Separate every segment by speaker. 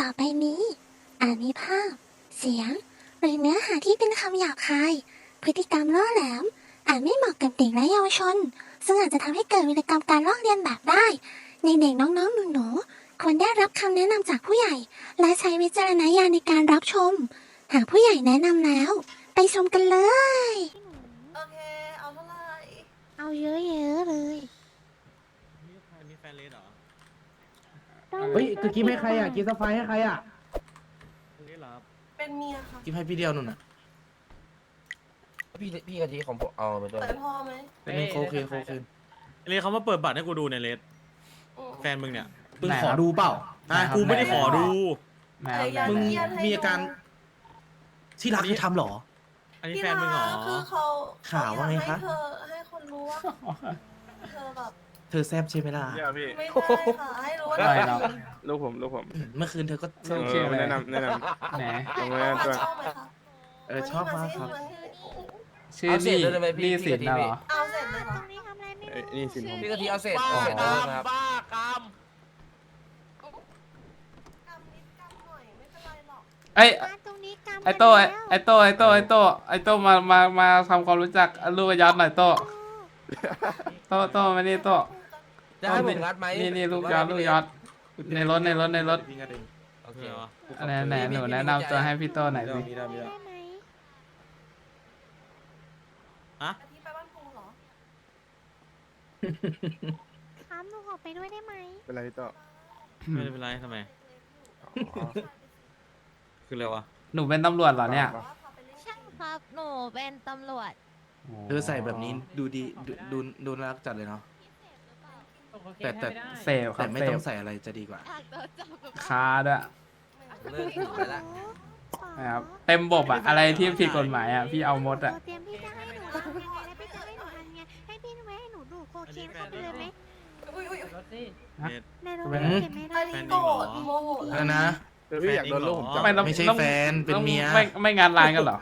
Speaker 1: ต่อไปนี้ อาจมีภาพ เสียง หรือเนื้อหาที่เป็นคำหยาบคาย พฤติกรรมล่อแหลม อาจไม่เหมาะกับเด็กและเยาวชน ซึ่งอาจจะทำให้เกิดวิรกรรมการลอกเลียนแบบได้ ในเด็กน้องๆหนูๆควรได้รับคำแนะนำจากผู้ใหญ่ และใช้วิจารณญาณในการรับชม หากผู้ใหญ่แนะนำแล้ว ไปชมกันเลย
Speaker 2: โอเค เอาเท่าไหร่
Speaker 1: เอาเยอะๆเลย
Speaker 3: อันนี้แฟนเลสเหรอ
Speaker 4: เฮ้ยคือกิฟให้ใครอะกิฟสไฟให้ใครอะ
Speaker 3: แฟนเลสเหรอครับ
Speaker 2: เป็นเมียค่ะ
Speaker 4: กิฟให้พี่เดียวนุ่นอะ
Speaker 5: พี่พี่กะทิของผมเอาไปด้วย
Speaker 2: แต่พอไหม
Speaker 4: เป็นโคคืนโคคืน
Speaker 3: เลสเขามาเปิดบัตรให้กูดูในยเลส
Speaker 2: อืม
Speaker 3: แฟนมึงเนี่ย
Speaker 4: มึงขอดูเปล่า
Speaker 3: อะกูไม่ได้ขอดู
Speaker 2: พยายาม
Speaker 4: มึง
Speaker 2: เยียดให้
Speaker 4: มีอาการ
Speaker 2: ดู
Speaker 4: ที่รักคือทำเหรอ
Speaker 3: อันนี้
Speaker 2: พี่
Speaker 3: แฟนมึงเหรอา
Speaker 2: คือเขา
Speaker 4: ข่าวว่าไงคะ
Speaker 2: เขอยกให้เธอให้คนรู้ว่าเธอแบบ
Speaker 4: เธอแซบใช่ไหมล่ะ
Speaker 6: เดี๋ยวพี่
Speaker 2: ไม่ได้ค่ะให้รู้ว่า
Speaker 7: ไม่หรอก
Speaker 6: ลูกผมลูกผม
Speaker 4: อืมเมื่อคืนเธอก็
Speaker 7: เออชื่ออะไร
Speaker 6: แนะนำแนะน
Speaker 7: แหมำ
Speaker 6: ลง
Speaker 2: เอา
Speaker 6: แนะนำตัว
Speaker 2: ชอบไหมคะ
Speaker 4: เออชอบมากครับ
Speaker 2: วันนี้
Speaker 7: ชื่อนี่นี่สินนะเหรอ
Speaker 2: เอาเสร็จเลยเหรอ
Speaker 6: เอ้ยนี่สินผม
Speaker 5: พี่กะทิเอาเศษเอาเศษได้ไหมครับ
Speaker 3: บ้ากาม
Speaker 2: กำนิดกำหน่อยไม่เป็นไรหรอก
Speaker 7: ไอยไอโต้ไอไอโต้ไอโต้ไอโต้ไอโต้มามามาทำความรู้จักลูกยอดหน่อยโต้โต้โต้มานี่โต้
Speaker 5: จะให้ผมงัดไหม
Speaker 7: นี่นี่ลูกยอดลูกยอดในรถในรถในรถ
Speaker 4: พี่ก็เด้ง
Speaker 5: โอเค
Speaker 3: เดี๋ยว
Speaker 7: อันไหนไหนหนูแนะนำตัวให้พี่โต้หน่อยสิ
Speaker 4: มีได้มีได้
Speaker 3: อะ
Speaker 2: กะทิไปบ้านปูเหรอ
Speaker 1: ครับหนูขอไปด้วยได้ไหม
Speaker 6: เป็นไรพี่ต่อ
Speaker 3: ไม่เป็นไรทำไม
Speaker 6: อ๋อ
Speaker 3: คืออะไรวะ
Speaker 7: หนูเป็นตำรวจเหรอเนี่ย
Speaker 2: ว่าพาไปเล่น
Speaker 8: ใช่ครับหนูเป็นตำรวจ
Speaker 4: เธอใส่แบบนี้ดูดีดูดูดูน่ารักจัดเลยเนาะ แต่แต่
Speaker 7: เสพครั
Speaker 4: แต่
Speaker 7: บ
Speaker 4: ไม่
Speaker 7: เส
Speaker 4: ต้อ
Speaker 7: พ
Speaker 4: งใส่อะไรจะดีกว่า
Speaker 8: อยากโดนจับกับ
Speaker 7: คาด้วย
Speaker 5: เลิกอยู่ไปละ
Speaker 7: นะครับเต็มบบอะอะไรที่ผิดกฎหมายอะพี่เอาหมดอะ
Speaker 1: เตรียมพี่จะให้หนูทำยังไงแล้วพี่จะให้หนูทำยังไงให้พี่ไว้ให้หนูดูโคเคนเข้าไปเลยไหม
Speaker 2: อุ้ยอุ้ยอุ้ย
Speaker 3: เลส
Speaker 1: ในรถ
Speaker 7: เป็น
Speaker 1: เขียนไม่ได้
Speaker 2: อันนี้โกรธโมโห
Speaker 4: แล้วนะ
Speaker 6: เดี๋ยวพี่อยากโดนลูกผมจับ
Speaker 7: ไม่ต้อง
Speaker 4: ไม่ใช่
Speaker 7: ต้อง
Speaker 4: แฟนเป็นเมีย
Speaker 7: ไม่ไม่งานร้านกันเหรอ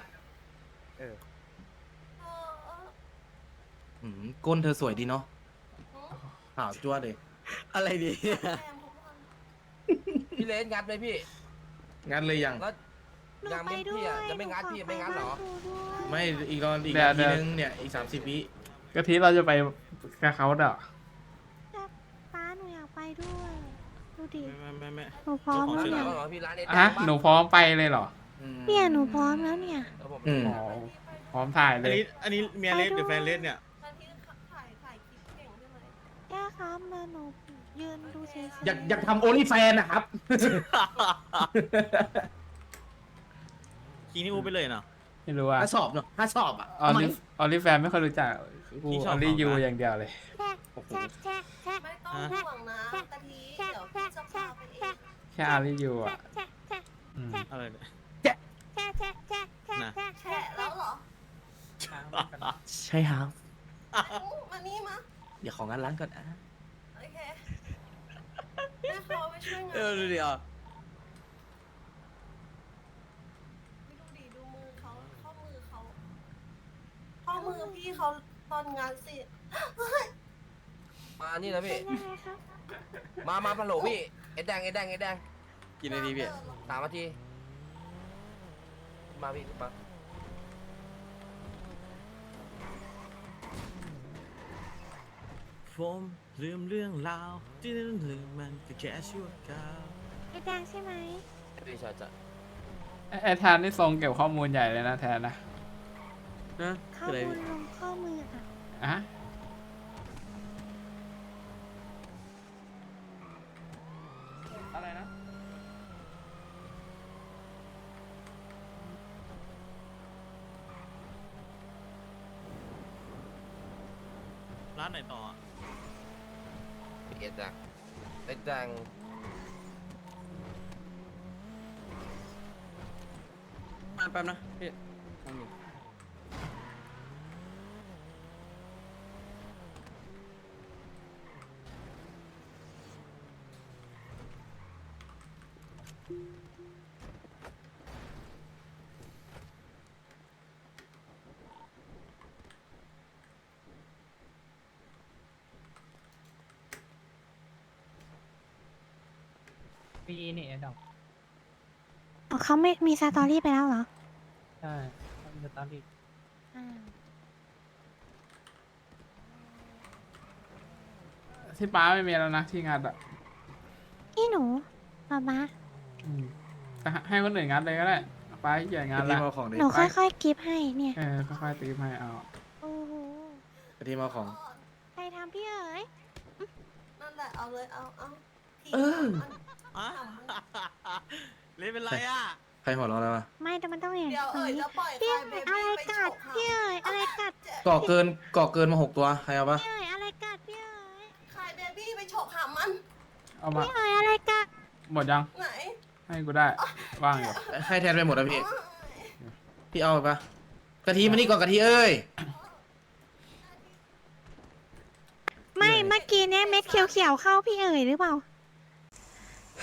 Speaker 2: เออเออ
Speaker 4: อืมก้นเธอสวยดีเนาะ ขาวจ้วเลย
Speaker 5: อะไรดี
Speaker 2: แซมทุกคน
Speaker 5: พี่เลนงัดไหมพี่
Speaker 4: งั้นเลยยัง
Speaker 5: แล้ว
Speaker 1: หนู
Speaker 5: ยัง
Speaker 1: ไป
Speaker 5: ไม่
Speaker 1: ด้ว
Speaker 5: พี่
Speaker 1: ย
Speaker 5: อะจะไม่งัดพี่ไม่งัดเหรอ
Speaker 1: นูขอไปบ้านครูด้วย
Speaker 4: ไม่อีกตอนอีก
Speaker 7: เดี๋ยว
Speaker 4: นาที
Speaker 7: เดี๋ยว
Speaker 4: นึงเนี่ยอีกสามสิบวิ
Speaker 7: กะทิเราจะไปกับเขาเด้อ
Speaker 1: ป้าหนูอยากไปด้วย ดูดิ
Speaker 3: ไม่ไม่ไม่
Speaker 1: หนูพร้อมแล้ว
Speaker 5: พี่
Speaker 1: เนี่ย
Speaker 5: เหรอพี่ร้านเอ็ด
Speaker 7: ฮะหนูพร้อมไปเลยเหรอ
Speaker 4: อืม
Speaker 1: เนี่ยหนูพร้อมแล้วเนี่ย
Speaker 4: อืม
Speaker 7: อ๋อพร้อมถ่าย
Speaker 3: อั
Speaker 7: เล
Speaker 3: น
Speaker 7: ย
Speaker 3: นี้อันนี้เมียเลสหรือแฟนเลสเนี่ย
Speaker 1: มาหนูยืนดูเฉยๆ
Speaker 4: อยากอยากทำโอลิแฟนนะครับ
Speaker 3: คีนี่อูไปเลยเนาะ
Speaker 7: ไม่รู้ว่า
Speaker 4: ถ้าสอบเนาะถ้าสอบอะ
Speaker 7: ออลิฟออลิแฟนไม่ค่อยรู้จักกู
Speaker 3: พี่ช
Speaker 7: อ
Speaker 3: อบ
Speaker 7: อลิ
Speaker 3: ของ
Speaker 7: ยู
Speaker 3: นะ
Speaker 7: อย่างเดียวเลย
Speaker 1: แชะแชะแชะ
Speaker 2: ไม่ต้องห่วงนะกะทิเดี๋ยวพี่จะพาไปเอง
Speaker 7: แค่ออลิยูอะ
Speaker 1: แชะแชะ
Speaker 7: อืม
Speaker 3: อะไรเนี่ย
Speaker 1: แชะแชะแชะแชะแชะ
Speaker 3: นะ
Speaker 1: แชะ
Speaker 2: แฉะแล้วเหรอ
Speaker 4: ใช่ครับ
Speaker 2: อู้มานี่มา
Speaker 4: เดี๋ยวของงานร้านก่อนอะ
Speaker 2: โอเค แม่เขาไปช่วยงาน
Speaker 5: เออดูดิอะ
Speaker 2: ดูดิดูมือเขาข้อมือเขาข้อมือพี่เขาตอนงานสิ
Speaker 5: มานี่นะ
Speaker 1: เป็
Speaker 5: พี่
Speaker 1: นยังไงครับ
Speaker 5: มามาพันโหลพี่ เอ็ดแดงเอ็ดแดงเอ็ดแดง
Speaker 3: กินนาทีพี่
Speaker 5: สามนาที มาพี่มา
Speaker 3: ผม ลืมเรื่องราวที่ลืมลืมมันก็แค่ชั่วคราว
Speaker 1: ไอ้แดงใช่ไหม
Speaker 5: พี่ชายจะ
Speaker 7: ไอ้ไอ้แทนนี่ทรงเก็บข้อมูลใหญ่เลยนะแทนนะ
Speaker 3: นะ
Speaker 1: ข้อ
Speaker 3: อะไร
Speaker 1: มูลลงข้อมืออะ
Speaker 7: อะอะไรนะ
Speaker 3: ร้านไหนต่ออะ
Speaker 5: เอ็ดแดงเอ็ดแดง
Speaker 3: มาแป๊บนะพี่นั่งอยู่
Speaker 7: ปีนี่ดอก
Speaker 1: อ๋อเขาไม่มีสตอรี่ไปแล้วเหรอ
Speaker 7: ใช่มีตอนที่
Speaker 1: อ่า
Speaker 7: ที่ป้าไม่มีแล้วนะที่งานอะ
Speaker 1: พี่หนูป๊าป๊า
Speaker 7: อืมแต่ให้คนอื่นงานเลยก็ได้ป้าเกี่ยงาน
Speaker 4: กะทิ
Speaker 7: ละ
Speaker 4: มาเอาของดิ
Speaker 1: หนูค่อยๆกิฟให้เนี่ย
Speaker 7: เออค่อยๆตีให้เอา
Speaker 1: โอ้โห
Speaker 4: กะทิมาเอาของ
Speaker 1: ใครทำพี่เอ๋ย
Speaker 2: นั่นแหละเอาเลยเอาเอาพี่
Speaker 4: เออ
Speaker 3: อะเลยเป็นไรอะ
Speaker 4: ใครหัวเราะแล้ววะ
Speaker 1: ไม่แต่มันต้องอย่าง
Speaker 2: เดี๋ยวเอ๋ย
Speaker 1: นี้
Speaker 2: จะปล่อย
Speaker 1: พี่
Speaker 2: ใคร
Speaker 1: เอ๋ย
Speaker 2: เบ
Speaker 1: อะไร
Speaker 2: บี้ไป
Speaker 1: กัด
Speaker 2: ฉกหาง
Speaker 1: พี่เอ๋ยอะไรกัด
Speaker 4: ก่อเกินก่อเกินมาหกตัวใครเอาปะ
Speaker 1: พี่เอ๋ยอะไรกัดพี่เอ๋ย
Speaker 2: ใครเบบี้ไปฉกหางมัน
Speaker 7: เอามา
Speaker 1: พี่เอ๋ยอะไรกัด
Speaker 7: หมดยัง
Speaker 2: ไหน
Speaker 7: ให้กูได้ ว่างอยู่
Speaker 4: ให้แทนไปหมดอะพี่พี่เอาไปปะกะทิมานี่ก่อนกะทิเอ้ย
Speaker 1: ไม่เมื่อกี้เนี่ยเม็ดเขียวๆเข้าพี่เอ๋ยหรือเปล่า